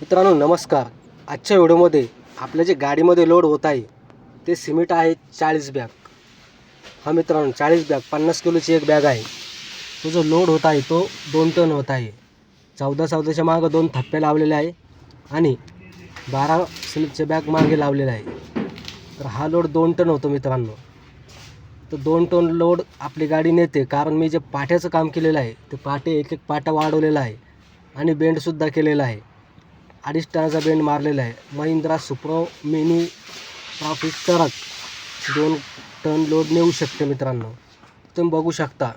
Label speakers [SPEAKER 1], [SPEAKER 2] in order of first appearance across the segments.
[SPEAKER 1] मित्रांनो नमस्कार. आजच्या व्हिडिओमध्ये आपल्या जे गाडीमध्ये लोड होत आहे ते सिमेंट आहे चाळीस बॅग हा मित्रांनो चाळीस बॅग पन्नास किलोची एक बॅग आहे. तो जो लोड होत आहे तो दोन टन होत आहे. चौदा चौदाच्या मागं दोन थप्पे लावलेले आहे आणि बारा सिमेंटच्या बॅग मागे लावलेला आहे. तर हा लोड दोन टन होतो मित्रांनो. तर दोन टन लोड आपली गाडी नेते कारण मी जे पाट्याचं काम केलेलं आहे ते पाटे एक एक पाटा वाढवलेला आहे आणि बेंडसुद्धा केलेला आहे. अडीच टनाचा बेंड मारलेला आहे. महिंद्रा सुप्रो मिनी ट्रॉफिक ट्रक दोन टन लोड नेऊ शकते मित्रांनो. तुम्ही बघू शकता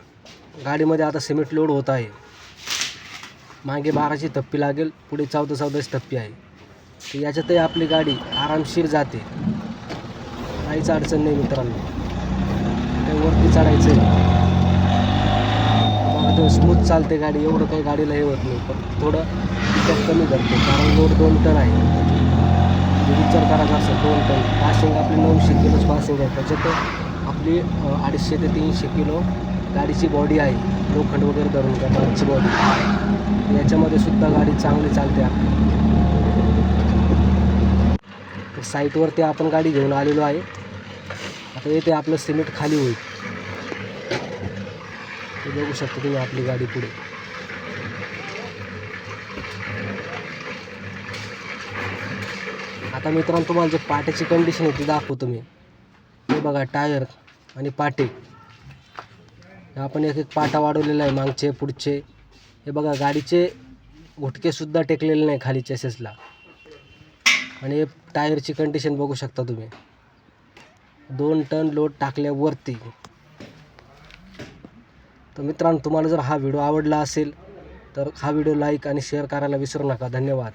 [SPEAKER 1] गाडीमध्ये आता सिमेंट लोड होत आहे. मागे बाराची थप्पी लागेल पुढे चौदा चौदाची थप्पी आहे. तर याच्यातही आपली गाडी आरामशीर जाते. काहीच अडचण नाही मित्रांनो. काही वरती चढायचं आहे एकदम स्मूथ चालते गाडी. एवढं काही गाडीला हे होत नाही. पण थोडं पिकअप कमी करते. कारण लोड दोन टन आहे. विचार करायचा असेल दोन टन. पासिंग आपली नऊशे किलोच पासिंग आहे. त्याच्यात आपली अडीचशे ते तीनशे किलो गाडीची बॉडी आहे. लोखंड वगैरे धरून त्या मागची बॉडी याच्यामध्ये सुद्धा गाडी चांगली चालते आपली. साईटवरती आपण गाडी घेऊन आलेलो आहे. आता येते आपलं सिमेंट खाली होईल. ते बघू शकता तुम्ही आपली गाडी पुढे. आता मित्रांनो तुम्हाला जे पाट्याची कंडिशन आहे ती दाखवतो मी. हे बघा टायर आणि पाटे. आपण एक एक पाटा वाढवलेला आहे मागचे पुढचे. हे बघा गाडीचे घुटकेसुद्धा टेकलेले नाही खाली चेसेसला आणि हे टायरची कंडिशन बघू शकता तुम्ही. दोन टन लोड टाकल्यावरती. तर मित्रांनो तुम्हाला जर हा व्हिडिओ आवडला असेल तर हा व्हिडिओ लाईक आणि शेअर करायला विसरू नका. धन्यवाद.